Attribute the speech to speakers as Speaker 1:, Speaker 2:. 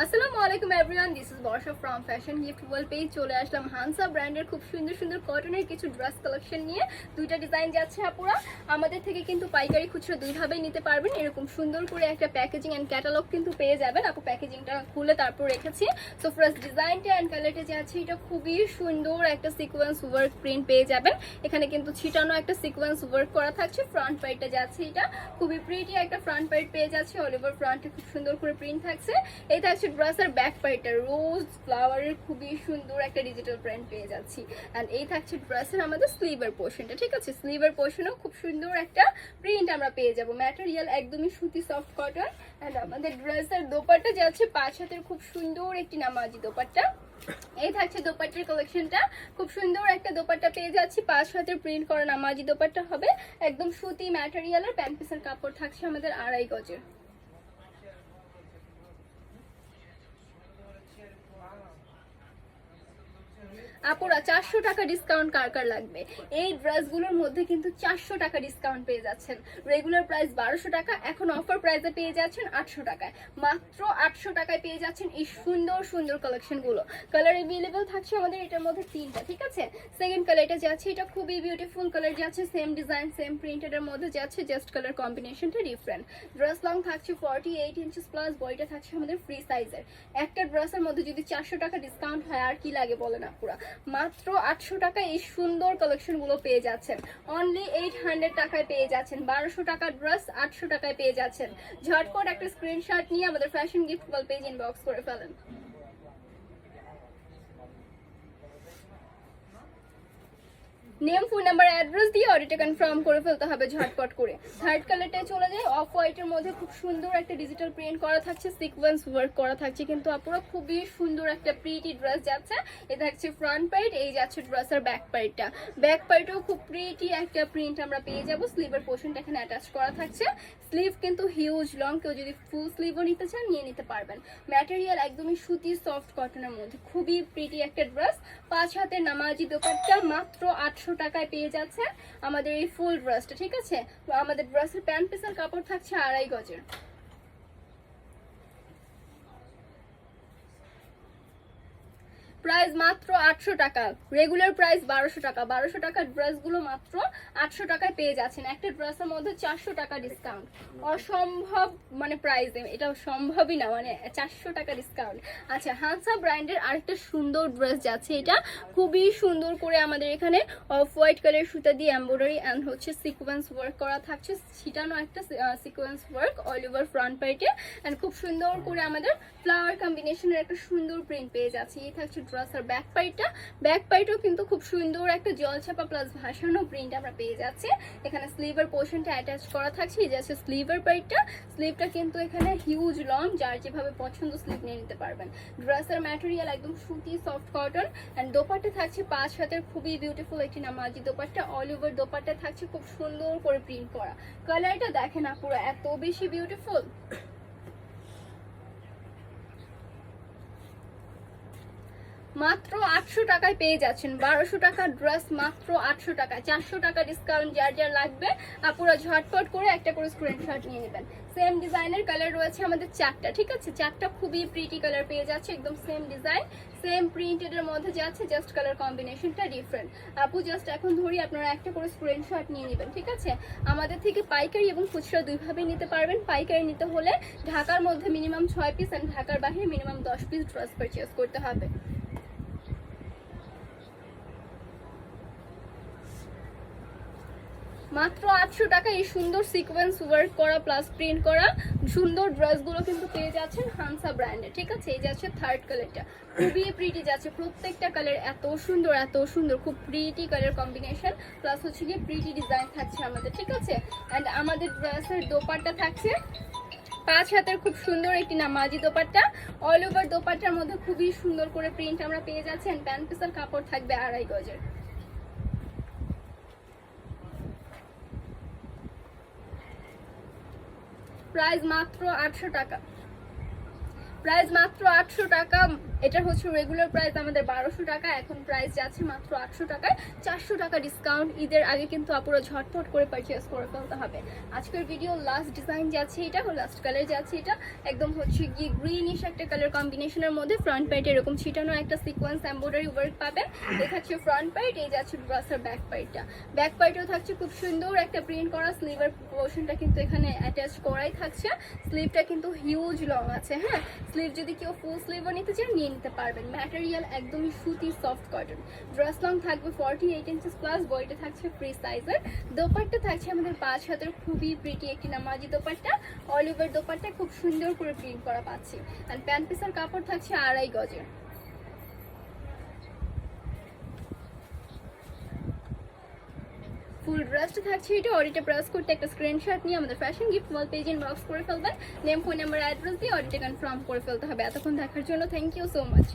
Speaker 1: আসসালামু আলাইকুম everyone this is Barsha from fashion gift world page চলে আসলাম হানসা ব্র্যান্ডের খুব সুন্দর সুন্দর কটনের কিছু ড্রেস কালেকশন নিয়ে। দুইটা ডিজাইন যাচ্ছে আপুরা। আমাদের থেকে কিন্তু পাইকারি খুচরো দুইভাবেই নিতে পারবেন। এরকম সুন্দর করে একটা প্যাকেজিং অ্যান্ড ক্যাটালগ কিন্তু পেয়ে যাবেন। আপু প্যাকেজিংটা খুলে তারপর রেখেছি। সো ফার্স্ট ডিজাইনটা অ্যান্ড কালারটা যে আছে, এটা খুবই সুন্দর একটা সিকোয়েন্স ওয়ার্ক প্রিন্ট পেয়ে যাবেন। এখানে কিন্তু ছিটানো একটা সিকোয়েন্স ওয়ার্ক করা থাকছে। ফ্রন্ট পাইটটা যাচ্ছে এটা খুবই প্রিটি একটা ফ্রন্ট পাইট পেয়ে যাচ্ছে। অল ওভার ফ্রন্টে খুব সুন্দর করে প্রিন্ট থাকছে। থাকছে ড্রেসের ব্যাক পাইটটা রোজ ফ্লাওয়ারের খুবই সুন্দর একটা ডিজিটাল প্রিন্ট পেয়ে যাচ্ছি। অ্যান্ড এই থাকছে ড্রেসের আমাদের স্লিভের পোর্শনটা ঠিক আছে? স্লিভের পোর্শনও খুব সুন্দর একটা প্রিন্ট আমরা পেয়ে যাব। ম্যাটেরিয়াল একদমই সুতি সফট কটন অ্যান্ড আমাদের ড্রেসের দোপাট্টা যাচ্ছে পাঁচ হাতের খুব সুন্দর একটি নামাজি দোপাট্টা। এই থাকছে দোপাট্টার কালেকশনটা খুব সুন্দর একটা দোপাট্টা পেয়ে যাচ্ছি। পাঁচ হাতের প্রিন্ট করা নামাজি দোপাট্টা হবে। একদম সুতি ম্যাটেরিয়ালের প্যান্ট পিসের কাপড় থাকছে আমাদের আড়াই গজের। আপুরা, চারশো টাকা ডিসকাউন্ট কার কার লাগবে? এই ড্রেসগুলোর মধ্যে কিন্তু চারশো টাকা ডিসকাউন্ট পেয়ে যাচ্ছেন। রেগুলার প্রাইস বারোশো টাকা, এখন অফার প্রাইসে পেয়ে যাচ্ছেন আটশো টাকায়। মাত্র আটশো টাকায় পেয়ে যাচ্ছেন এই সুন্দর সুন্দর কালেকশনগুলো কালার এভেলেবেল থাকছে আমাদের এটার মধ্যে তিনটা, ঠিক আছে? সেকেন্ড কালার এটা যাচ্ছে, এটা খুবই বিউটিফুল কালার যাচ্ছে সেম ডিজাইন সেম প্রিন্টেডের মধ্যে যাচ্ছে জাস্ট কালার কম্বিনেশনটা ডিফারেন্ট ড্রেস লং থাকছে ফর্টি এইট ইঞ্চেস প্লাস বডিটা থাকছে আমাদের ফ্রি সাইজের একটা ড্রেসের মধ্যে যদি চারশো টাকা ডিসকাউন্ট হয়, আর কি লাগে বলেন আপুরা? মাত্র আটশো টাকা এই সুন্দর কালেকশনগুলো পেয়ে যাচ্ছেন। অনলি এইট হান্ড্রেড টাকায় পেয়ে যাচ্ছেন। বারোশো টাকার ড্রেস আটশো টাকায় পেয়ে যাচ্ছেন। ঝটপট একটা স্ক্রিনশট নিয়ে আমাদের ফ্যাশন গিফট পেজ ইনবক্স করে ফেলেন। নেম ফোন নাম্বার অ্যাড্রেস দিয়ে অর্ডারটা কনফার্ম করে ফেলতে হবে ঝটপট করে। থার্ড কালারটায় চলে যায় অফ হোয়াইটের মধ্যে খুব সুন্দর একটা ডিজিটাল প্রিন্ট করা থাকছে সিকোয়েন্স ওয়ার্ক করা থাকছে, কিন্তু আপুরা খুবই সুন্দর একটা প্রিটি ড্রেস যাচ্ছে। এ থাকছে ফ্রন্ট পাইট এই যাচ্ছে ড্রেসের ব্যাক পাইটটা ব্যাক পাইটেও খুব প্রিটি একটা প্রিন্ট আমরা পেয়ে যাব। স্লিভের পোর্শনটা এখানে অ্যাটাচ করা থাকছে। স্লিভ কিন্তু হিউজ লং কেউ যদি ফুল স্লিভও নিতে চান, নিয়ে নিতে পারবেন। ম্যাটেরিয়াল একদমই সুতি সফট কটনের মধ্যে। খুবই প্রিটি একটা ড্রেস পাঁচ হাতের নামাজি দোকানটা মাত্র আটশো টাকায় পেয়ে যাচ্ছে আমাদের এই ফুল ড্রেসটা ঠিক আছে? আমাদের ড্রেসের প্যান্ট পিসের কাপড় থাকছে আড়াই গজের। প্রাইস মাত্র আটশো টাকা। রেগুলার প্রাইস বারোশো টাকা। বারোশো টাকার ড্রেসগুলো মাত্র আটশো টাকায় পেয়ে যাচ্ছেন। একটা ড্রেসের মধ্যে চারশো টাকা ডিসকাউন্ট অসম্ভব মানে প্রাইস এটা সম্ভবই না মানে চারশো টাকা ডিসকাউন্ট আচ্ছা হানসা ব্র্যান্ডের আরেকটা সুন্দর ড্রেস যাচ্ছে এটা। খুবই সুন্দর করে আমাদের এখানে অফ হোয়াইট কালার সুতা দিয়ে এম্ব্রয়ডারি অ্যান্ড হচ্ছে সিকোয়েন্স ওয়ার্ক করা থাকছে। ছিটানো একটা sequence work all over front পাইটে and খুব সুন্দর করে আমাদের ফ্লাওয়ার কম্বিনেশনের একটা সুন্দর প্রিন্ট পেয়ে যাচ্ছে। এই থাকছে ড্রেসের ব্যাক পাইটটা ব্যাক পাইটও কিন্তু খুব সুন্দর একটা জলছাপা প্লাস ভাসানো প্রিন্ট আমরা পেয়ে যাচ্ছি। এখানে স্লিভের পোর্শনটা অ্যাটাচ করা থাকছে, এই যাচ্ছে স্লিভের পাইটটা স্লিভটা কিন্তু এখানে হিউজ লং যার যেভাবে পছন্দ স্লিভ নিয়ে নিতে পারবেন। ড্রেসের ম্যাটেরিয়াল একদম সুতি সফট কটন অ্যান্ড দোপাট্টা থাকছে পাঁচ হাতের, খুবই বিউটিফুল একটি নামাজি দোপাট্টা। অল ওভার দোপাট্টা থাকছে খুব সুন্দর করে প্রিন্ট করা। কালারটা দেখেন না পুরো এত বেশি বিউটিফুল মাত্র আটশো টাকায় পেয়ে যাচ্ছেন। বারোশো টাকার ড্রেস মাত্র আটশো টাকা চারশো টাকা ডিসকাউন্ট যার যার লাগবে আপুরা ঝটপট করে একটা করে স্ক্রিনশট নিয়ে নেবেন। সেম ডিজাইনের কালার রয়েছে আমাদের চারটা, ঠিক আছে? চারটা খুবই প্রিটি কালার পেয়ে যাচ্ছে, একদম সেম ডিজাইন সেম প্রিন্টেডের মধ্যে যাচ্ছে জাস্ট কালার কম্বিনেশনটা ডিফারেন্ট আপু জাস্ট এখন ধরি, আপনারা একটা করে স্ক্রিনশট নিয়ে নেবেন, ঠিক আছে? আমাদের থেকে পাইকারি এবং খুচরা দুইভাবেই নিতে পারবেন। পাইকারি নিতে হলে ঢাকার মধ্যে মিনিমাম ছয় পিস অ্যান্ড ঢাকার বাহিরে মিনিমাম দশ পিস ড্রেস পারচেস করতে হবে। মাত্র আটশো টাকা এই সুন্দর সিকোয়েন্স ওয়ার্ক করা প্লাস প্রিন্ট করা সুন্দর ড্রেসগুলো কিন্তু পেয়ে যাচ্ছেন হানসা ব্র্যান্ডে ঠিক আছে? এই যাচ্ছে থার্ড কালারটা খুবই প্রিটি যাচ্ছে প্রত্যেকটা কালার এত সুন্দর এত সুন্দর, খুব প্রিটি কালার কম্বিনেশন প্লাস হচ্ছে গিয়ে প্রিটি ডিজাইন থাকছে আমাদের, ঠিক আছে? অ্যান্ড আমাদের ড্রেসের দোপাট্টা থাকছে পাঁচ হাতের খুব সুন্দর একটি নামাজি দোপাট্টা। অল ওভার দোপাট্টার মধ্যে খুবই সুন্দর করে প্রিন্ট আমরা পেয়ে যাচ্ছি অ্যান্ড প্যান্ট পিসের কাপড় থাকবে আড়াই গজের। প্রাইস মাত্র আটশো টাকা। প্রাইস মাত্র আটশো টাকা। এটা হচ্ছে রেগুলার প্রাইস আমাদের বারোশো টাকা। এখন প্রাইস যাচ্ছে মাত্র আটশো টাকায়। চারশো টাকা ডিসকাউন্ট ঈদের আগে কিন্তু আপুরো ঝটপট করে পারচেস করে ফেলতে হবে। আজকের ভিডিও লাস্ট ডিজাইন যাচ্ছে এটা লাস্ট কালার যাচ্ছে এটা। একদম হচ্ছে গিয়ে গ্রিনিশ একটা কালার কম্বিনেশনের মধ্যে ফ্রন্ট পাইট এরকম ছিটানো একটা সিকোয়েন্স এম্ব্রয়ডারি ওয়ার্ক পাবেন। দেখাচ্ছে ফ্রন্ট পাইট এই যাচ্ছে ড্রেসের ব্যাক পাইটটা ব্যাক পাইটেও থাকছে খুব সুন্দর একটা প্রিন্ট করা স্লিভের পোর্শনটা কিন্তু এখানে অ্যাটাচ করাই থাকছে। স্লিভটা কিন্তু হিউজ লং আছে হ্যাঁ? স্লিভ যদি কেউ ফুল স্লিভও নিতে চান নিয়ে নিতে পারবেন। ম্যাটেরিয়াল একদমই সুতি সফট কটন ড্রেস লং থাকবে ফর্টি এইট ইঞ্চেস প্লাস বইটা থাকছে ফ্রি সাইজের দোপারটা থাকছে আমাদের পাঁচ হাতের খুবই প্রিটি একটি নামাজি দোপারটা অল ওভার দোপাট্টা খুব সুন্দর করে প্রিন্ট করা পাচ্ছি। আর প্যান্ট পিসের কাপড় থাকছে আড়াই গজের। ফুল ড্রেসটা থাকছে এটা অডিটা প্রেস করতে একটা স্ক্রিনশট নিয়ে আমাদের fashion gift wall page inbox করে ফেলবেন। নেম ফোন নাম্বার অ্যাড্রেস দিয়ে অডিটে কনফার্ম করে ফেলতে হবে। এতক্ষণ দেখার জন্য থ্যাংক ইউ সো মাচ